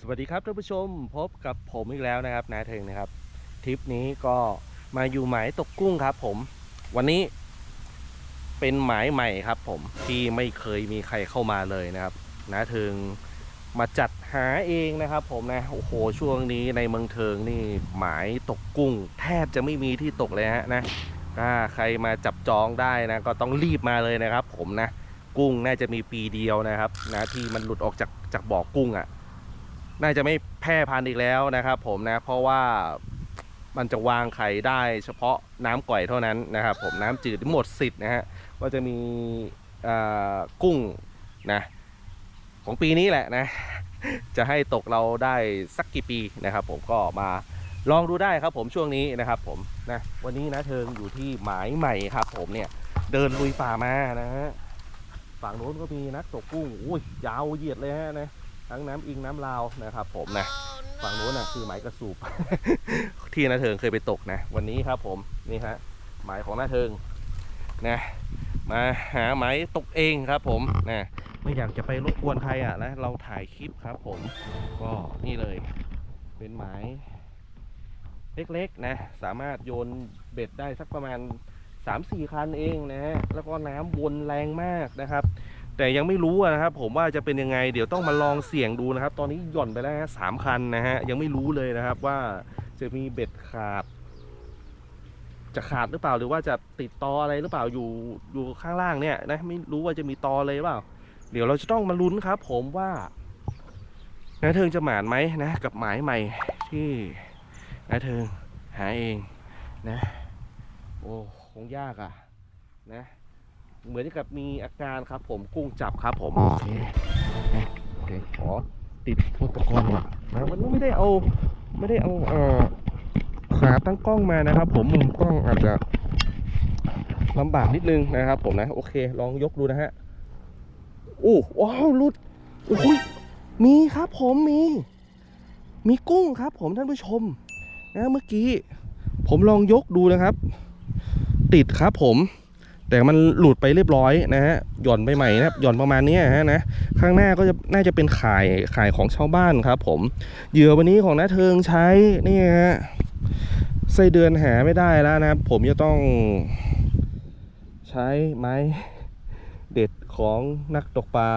สวัสดีครับท่านผู้ชมพบกับผมอีกแล้วนะครับนาเทงนะครับทริปนี้ก็มาอยู่หมายตกกุ้งครับ ผม วันนี้เป็นหมายใหม่ครับ ผมที่ไม่เคยมีใครเข้ามาเลยนะครับนาเทิงมาจัดหาเองนะครับ ผมนะโอ้โหช่วงนี้ในเมืองเทิงนี่หมายตกกุ้ง แทบจะไม่มีที่ตกเลยฮะนะถ้าใครมาจับจองได้นะก็ต้องรีบมาเลยนะครับ ผมนะกุ้งน่าจะมีปีเดียวนะครับนะที่มันหลุดออกจากจากบ่อกุ้งอะ่ะ น่าจะไม่แพร่พันธุ์อีกแล้วนะครับผมนะเพราะว่ามันจะวางไข่ได้เฉพาะน้ำก่อยเท่านั้นนะครับผมน้ำจืดหมดสิทธิ์นะฮะก็จะมีอ่ากุ้งนะของปีนี้แหละนะจะให้ตกเราได้สักกี่ปีนะครับ ผมก็มาลองดูได้ครับผมช่วงนี้นะครับผมนะวันนี้นะเทิงอยู่ที่หมายใหม่ครับ ผมเนี่ยเดินลุยป่ามานะฮะฝั่งโน้นก็มีนักตกกุ้งอุ้ยยาวเหยียดเลยฮะนะ ทั้งน้ำอิงน้ำลาวนะครับผมนะฝั่งนู้นนะคือหมายกระสูบ ที่นาเทิงเคยไปตกนะ วันนี้ครับผมนี่ฮะหมายของนาเทิงนะมาหาหมายตกเองครับผมนะไม่อยากจะไปรบกวนใครอะนะเราถ่ายคลิปครับผมก็นี่เลย เป็นหมายเล็กๆนะสามารถโยนเบ็ดได้สักประมาณ 3-4 คันเองนะฮะแล้วก็น้ำวนแรงมากนะครับ แต่ยังไม่รู้นะครับ ผมว่าจะเป็นยังไง เดี๋ยวต้องมาลองเสี่ยงดูนะครับ ตอนนี้หย่อนไปแล้วสามคันนะฮะยังไม่รู้เลยนะครับว่าจะมีเบ็ดขาด จะขาดหรือเปล่าหรือว่าจะติดตออะไรหรือเปล่าอยู่อยู่ข้างล่างเนี่ยนะไม่รู้ว่าจะมีตอเลยหรือเปล่า เดี๋ยวเราจะต้องมาลุ้นครับ ผมว่านาเทิงจะหมานไหมนะ กับหมายใหม่ที่นาเทิงหาเองนะ โอ้คงยากอะนะ เหมือนกับมีอาการครับผมกุ้งจับครับผมโอเคนะโอเคขอติดอุปกรณ์ก่อนนะวันนี้ไม่ได้เอาไม่ได้เอาเอ่อขาตั้งกล้องมานะครับ ผมมุมกล้องอาจจะลำบากนิดนึงนะครับ ผมนะโอเค ลองยกดูนะฮะโอ้ว้าวรุดโอ้ยมีครับผมมี มีกุ้งครับ ผมท่านผู้ชมนะเมื่อกี้ ผมลองยกดูนะครับ ติดครับผม แต่มันหลุดไปเรียบร้อยนะฮะหย่อนไปใหม่นะหย่อนประมาณนี้ฮะนะข้างหน้าก็จะน่าจะเป็นข่ายข่ายของชาวบ้านครับ ผมเหยื่อวันนี้ของน้าเทิงใช้นี่ฮะไส้เดือนหาไม่ได้แล้วนะครับ ผมจะต้อง ใช้ไม้เด็ดของนักตกปลา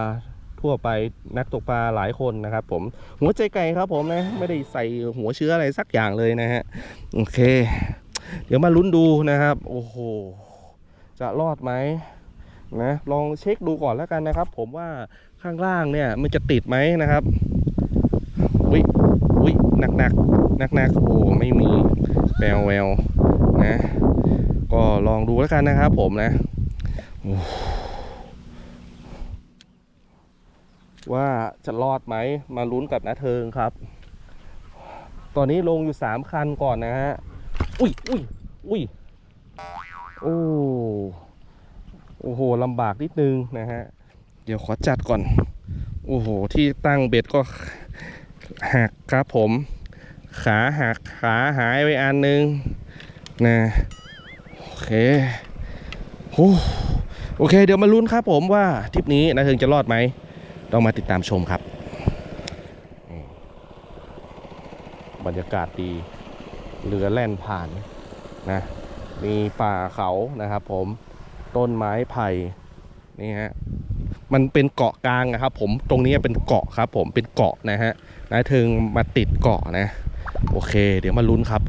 ทั่วไปนักตกปลาหลายคนนะครับ ผมหัวใจไก่ครับผมนะ ไม่ได้ใส่หัวเชื้ออะไรสักอย่างเลยนะฮะโอเค เดี๋ยวมาลุ้นดูนะครับ โอ้โห จะรอดไหมนะลองเช็คดูก่อนแล้วกันนะครับ ผมว่าข้างล่างเนี่ยมันจะติดไหมนะครับวิวิหนักหนักหนักหนักโอ้ไม่มีแววแววนะ ก็ลองดูแล้วกันนะครับ ผมนะว่าจะรอดไหมมาลุ้นกับนาเทิงครับ ตอนนี้ลงอยู่สามคันก่อนนะฮะอุ้ยอุ้ยอุ้ย โอ้โอ้โหลำบากนิดนึงนะฮะ เดี๋ยวขอจัดก่อน โอ้โห ที่ตั้งเบ็ดก็หักครับผม ขาหักขาหายไปอันนึงนะโอเคโอ้โอเค เดี๋ยวมาลุ้นครับผมว่าทริปนี้นะเทิงจะรอดไหมต้องมาติดตามชมครับอืมบรรยากาศดี เรือแล่นผ่านนะ มีป่าเขานะครับ ผมต้นไม้ไผ่นี่ฮะมันเป็นเกาะกลางนะครับ ผมตรงนี้เป็นเกาะครับ ผมเป็นเกาะนะฮะนายเทิงมาติดเกาะนะ โอเค เดี๋ยวมาลุ้นครับ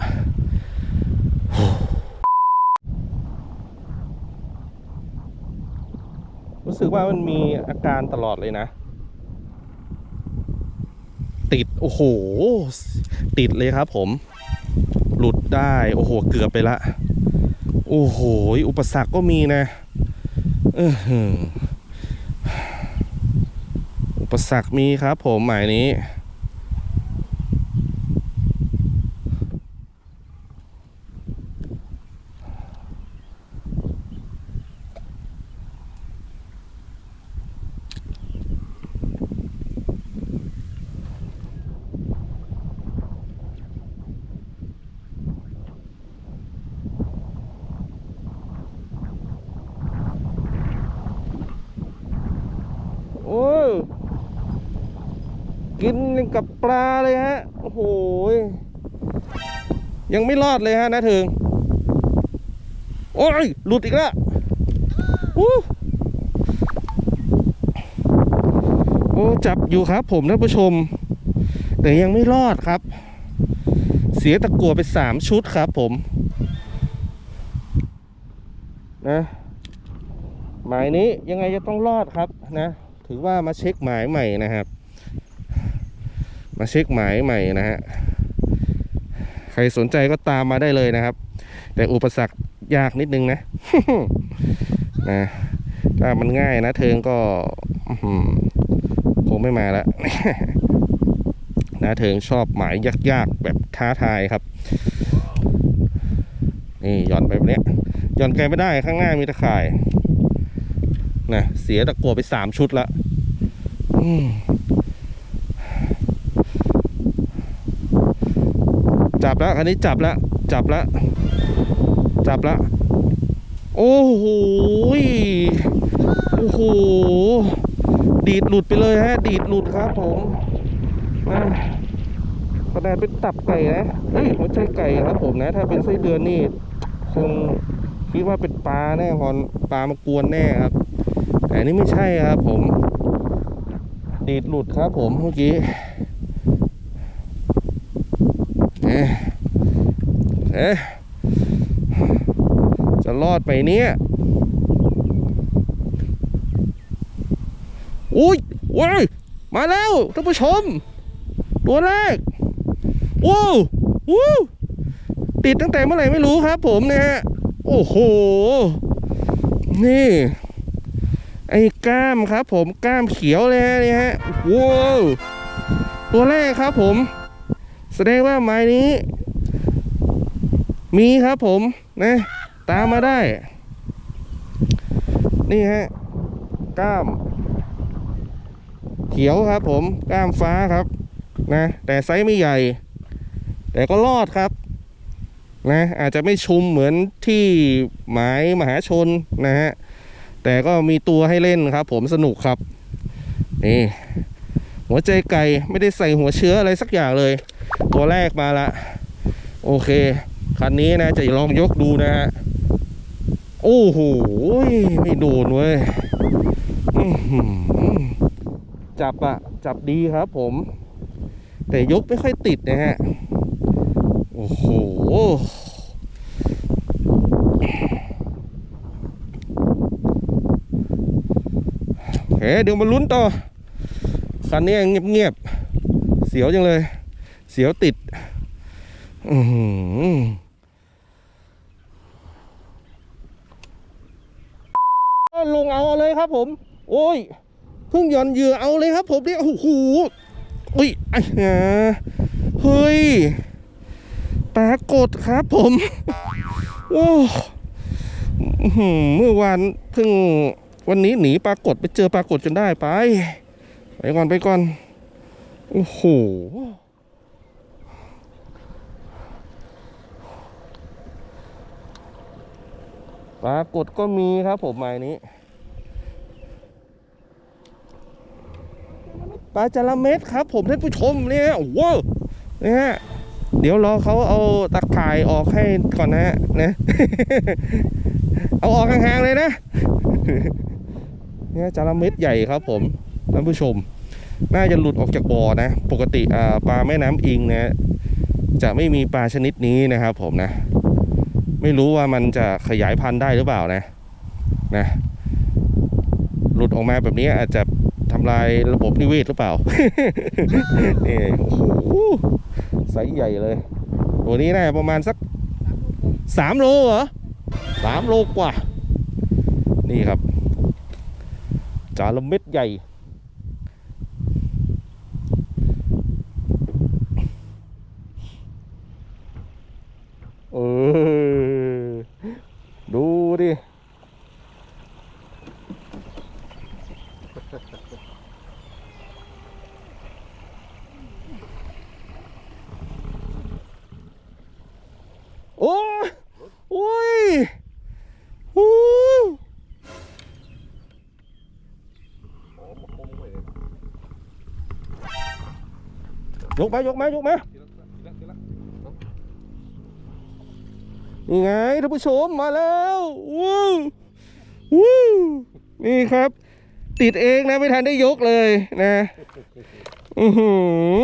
รู้สึกว่ามันมีอาการตลอดเลยนะ ติด โอ้โห ติดเลยครับผม หลุดได้ โอ้โห เกือบไปละ โอ้โห อุปสรรคก็มีนะอุปสรรคมีครับผมหมายนี้ โอ้ย กินยังกับปลาเลยฮะ โอ้โหยยังไม่รอดเลยฮะนะถึง โอ้ย หลุดอีกแล้วอู้โอ้จับอยู่ครับผมท่านผู้ชม แต่ยังไม่รอดครับ เสียตะกัวไปสามชุดครับผม นะ หมายนี้ยังไงจะต้องรอดครับนะ ถือว่ามาเช็คหมายใหม่นะครับ มาเช็คหมายใหม่นะฮะใครสนใจก็ตามมาได้เลยนะครับ แต่อุปสรรคยากนิดนึงนะนะถ้ามันง่ายนะเทิงก็คงไม่มาแล้วนะเทิงชอบหมายยากๆแบบท้าทายครับ นี่หย่อนไปแบบนี้ยหย่อนไกลไม่ได้ข้างหน้ามีตะข่ายนะเสียตะกัวไปสามชุดละอืม จับแล้วคันนี้จับแล้วจับแล้วจับแล้วโอ้โหโอ้โหดีดหลุดไปเลยฮะ ดีดหลุดครับผมนะคะแนนเป็นตับไก่นะเฮ้ยหัวใจไก่ครับผมนะ ถ้าเป็นไส้เดือนนี่คงคิดว่าเป็นปลาแน่พอนปลามากวนแน่ครับ แต่นี่ไม่ใช่ครับผม ดีดหลุดครับผมเมื่อกี้ เอ๊ะเอ๊ะจะรอดไปเนี่ยอุ้ยว้ายมาแล้วท่านผู้ชม ตัวแรกว้าววู้ติดตั้งแต่เมื่อไหร่ไม่รู้ครับผมนะฮะโอ้โห นี่ ไอ้กล้ามครับผมกล้ามเขียวเลยฮะนี่ฮะว้าวตัวแรกครับผม แสดงว่าไม้นี้ มีครับผมนะ ตามมาได้ นี่ฮะกล้าม เขียวครับผมกล้ามฟ้าครับ นะ แต่ไซส์ไม่ใหญ่ แต่ก็รอดครับนะอาจจะไม่ชุมเหมือนที่หมายมหาชนนะฮะแต่ก็มีตัวให้เล่นครับ ผมสนุกครับนี่หัวใจไก่ไม่ได้ใส่หัวเชื้ออะไรสักอย่างเลย ตัวแรกมาละ โอเค คันนี้นะ จะลองยกดูนะฮะ โอ้โห ไม่โดนเว้ย จับอะจับดีครับผม แต่ยกไม่ค่อยติดนะฮะ โอ้โหเฮ้เดี๋ยวมาลุ้นต่อคันนี้เงียบๆเสียวจังเลย เสียวติด อือลงเอาเลยครับผม โอ้ยเพิ่งหย่อนเหยื่อเอาเลยครับ ผมเนี่ยโอ้โหอุ้ยไอ้เฮ้ยปรากฏครับผมโอ้เมื่อวานเพิ่งวันนี้หนีปรากฏไปเจอปรากฏจนได้ไป ไปก่อนไปก่อน โอ้โห ปรากฏก็มีครับผมหมายนี้ปลาจระเม็ดครับ ผมท่านผู้ชมเนี่ยโอ้โหเนี่ยฮะเดี๋ยวรอเขาเอาตะข่ายออกให้ก่อนนะฮะนะเอาออกห่างๆเลยนะเนี่ยจระเม็ดใหญ่ครับผมท่านผู้ชม น่าจะหลุดออกจากบ่อนะ ปกติปลาแม่น้ำอิงนะจะไม่มีปลาชนิดนี้นะครับผมนะ ไม่รู้ว่ามันจะขยายพันธุ์ได้หรือเปล่านะนะหลุดออกมาแบบนี้อาจจะทำลายระบบนิเวศหรือเปล่า นี่โอ้โหไซส์ใหญ่เลย ตัวนี้น่าประมาณสักสามโลเหรอสามโลกว่า นี่ครับ จาระเม็ดใหญ่ เออ ดูดิ โอ้ยโอ้ยโอ้ ยกมายกมายกมานี่ไงท่านผู้ชมมาแล้ววู้วู้นี่ครับ ติดเองนะไม่ทันได้ยกเลยนะอือหื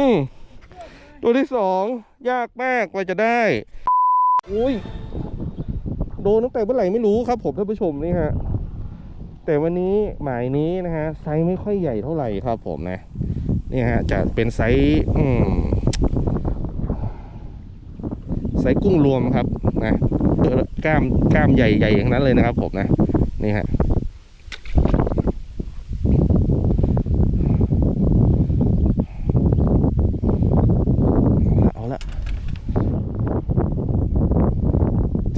อตัวที่สองยากมากกว่าจะได้อุ้ยโดนตั้งแต่เมื่อไหร่ไม่รู้ครับผมท่านผู้ชมนี่ฮะแต่วันนี้หมายนี้นะฮะไซส์ไม่ค่อยใหญ่เท่าไหร่ครับผมนะ นี่ฮะจะเป็นไซส์ไซส์กุ้งรวมครับนะกล้ามกล้ามใหญ่ๆทั้งนั้นเลยนะครับผมนะนี่ฮะเอาละ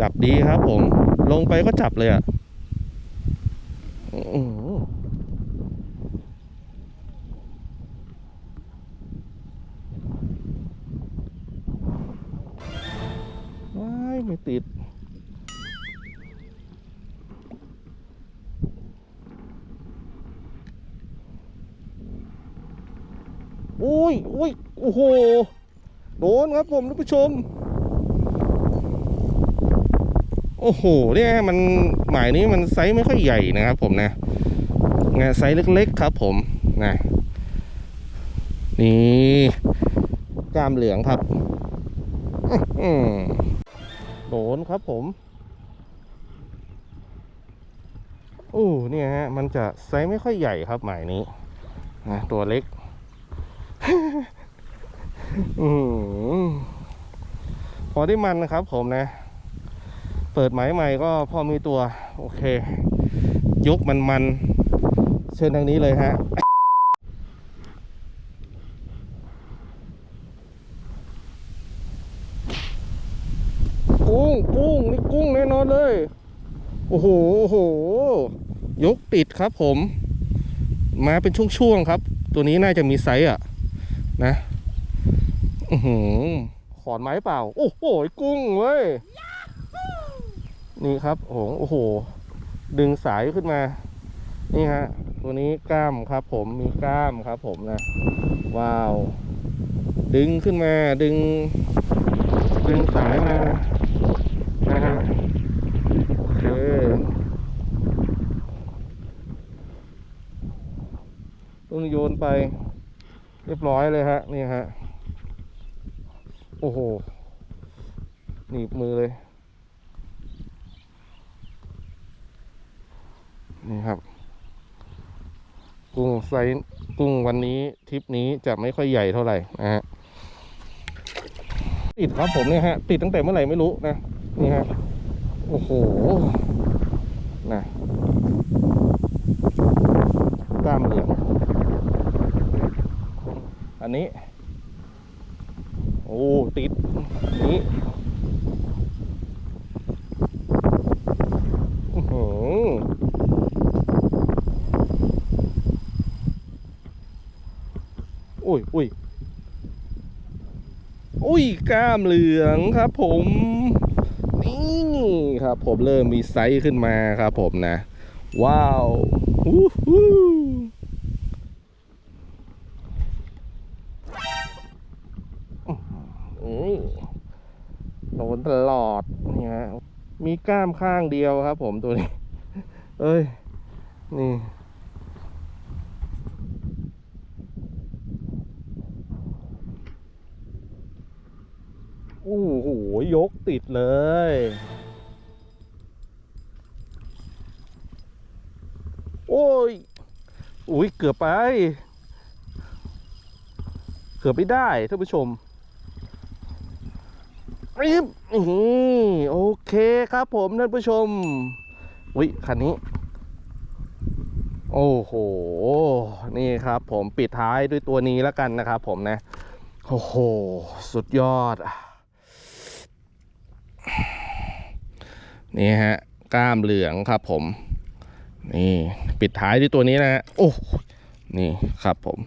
จับดีครับผม ลงไปก็จับเลยอะ ไม่ติด อุ้ยอุ้ยโอ้โห โดนครับผมท่านผู้ชม โอ้โห เนี่ยมันหมายนี้มันไซส์ไม่ค่อยใหญ่นะครับผมนะงานไซส์เล็กๆครับผมนะนี่กล้ามเหลืองครับ อื้อหือโด นครับผมโอ้เนี่ยฮะ มันจะไซส์ไม่ค่อยใหญ่ครับหมายนี้นะตัวเล็กอืพอได้มันนะครับผมนะ เปิดหมายใหม่ก็พอมีตัว โอเค ยกมันมัน เชิญทางนี้เลยฮะ กุ้งกุ้งนี่กุ้งแน่นอนเลย โอ้โหโอ้โห ยกติดครับผม มาเป็นช่วงๆครับ ตัวนี้น่าจะมีไซส์อะ นะอือหือขอนไม้เปล่า โอ้โหกุ้งเว้ยนี่ครับโอ้โหโอ้โหดึงสายขึ้นมา นี่ฮะ ตัวนี้กล้ามครับ ผมมีกล้ามครับ ผมนะ ว้าว ดึงขึ้นมาดึง ดึงสายมานะฮะ โอเค ต้องโยนไป เรียบร้อยเลยฮะ นี่ฮะ โอ้โห หนีบมือเลย นี่ครับ กุ้งไซส์กุ้งวันนี้ทริปนี้จะไม่ค่อยใหญ่เท่าไหร่นะฮะ ติดครับผมเนี่ยฮะ ติดตั้งแต่เมื่อไหร่ไม่รู้นะ นี่ฮะ โอ้โห นะกล้ามเหลือง อันนี้ โอ้ ติด นี้อุ้ยอุ้ยอุ้ยกล้ามเหลืองครับผมนี่ครับผมเริ่มมีไซส์ขึ้นมาครับผมนะ ว้าวฮู้ฮู้ นตลอดเนี่ยฮะมีกล้ามข้างเดียวครับ ผมตัวนี้ เอ้ย นี่ โอ้โห ยกติดเลยโอ้ย อุ้ย เกือบไป เกือบไม่ได้ท่านผู้ชม รีบอื้อหือโอเคครับผมท่านผู้ชมอุ้ยคันนี้ โอ้โห นี่ครับผมปิดท้ายด้วยตัวนี้แล้วกันนะครับผมนะ โอ้โห สุดยอด นี่ฮะกล้ามเหลืองครับผม นี่ ปิดท้ายด้วยตัวนี้นะฮะโอ้นี่ครับผม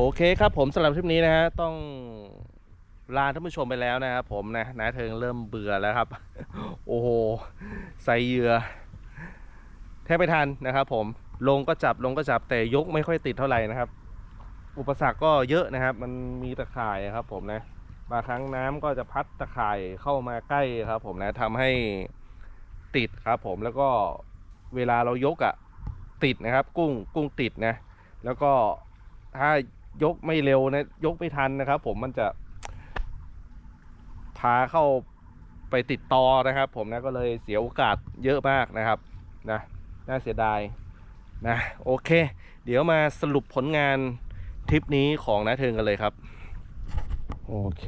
โอเคครับผมสำหรับคลิปนี้นะฮะต้องลาท่านผู้ชมไปแล้วนะครับผมนะนาเทิงเริ่มเบื่อแล้วครับ โอ้โหใส่เหยื่อแทบไม่ทันนะครับ ผมลงก็จับลงก็จับแต่ยกไม่ค่อยติดเท่าไหร่นะครับ อุปสรรคก็เยอะนะครับ มันมีตะข่ายครับ ผมนะบางครั้งน้ำก็จะพัดตะข่ายเข้ามาใกล้ครับ ผมนะทำให้ติดครับ ผมแล้วก็เวลาเรายกอะ่ะติดนะครับ กุ้งกุ้งติดนะ แล้วก็ถ้า ยกไม่เร็วนะ ยกไม่ทันนะครับ ผมมันจะ พาเข้าไปติดตอนะครับ ผมนะก็เลยเสียโอกาสเยอะมากนะครับนะน่าเสียดายนะโอเค เดี๋ยวมาสรุปผลงานทริปนี้ของนาเทิงกันเลยครับ โอเค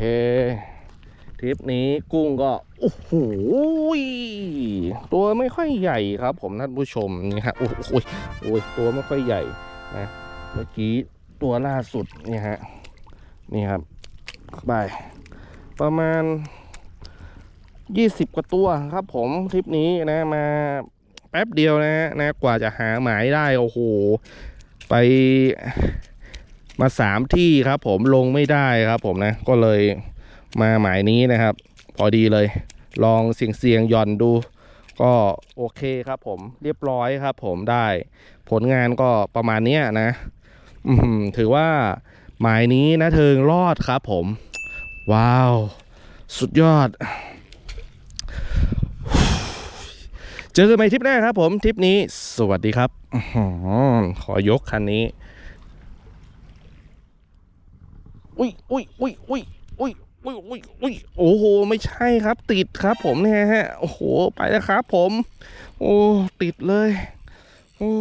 ทริปนี้กุ้งก็โอ้โหตัวไม่ค่อยใหญ่ครับ ผมท่านผู้ชมนี่ฮะโอ้โหโอ้ยตัวไม่ค่อยใหญ่นะเมื่อกี้ ตัวล่าสุดนี่ฮะนี่ครับไปประมาณ20กว่าตัวครับผมทริปนี้นะมาแป๊บเดียวนะฮะนะกว่าจะหาหมายได้โอ้โหไปมาสามที่ครับผมลงไม่ได้ครับผมนะก็เลยมาหมายนี้นะครับ พอดีเลย ลองเสียงเสียงๆย่อนดู ก็โอเคครับผมเรียบร้อยครับผมได้ผลงานก็ประมาณนี้นะ ถือว่าหมายนี้นะเทิงรอดครับผม ว้าว สุดยอด เจอกันใหม่ทริปหน้าครับผมทริปนี้ สวัสดีครับอขอยกคันนี้ อุ้ยอุ้ยอุ้ยอุ้ยอุ้ยอุ้ยอุ้ยอุ้ยโอ้โห ไม่ใช่ครับ ติดครับผมเนี่ยฮะ โอ้โห ไปแล้วครับผม โอ้ ติดเลย โอ้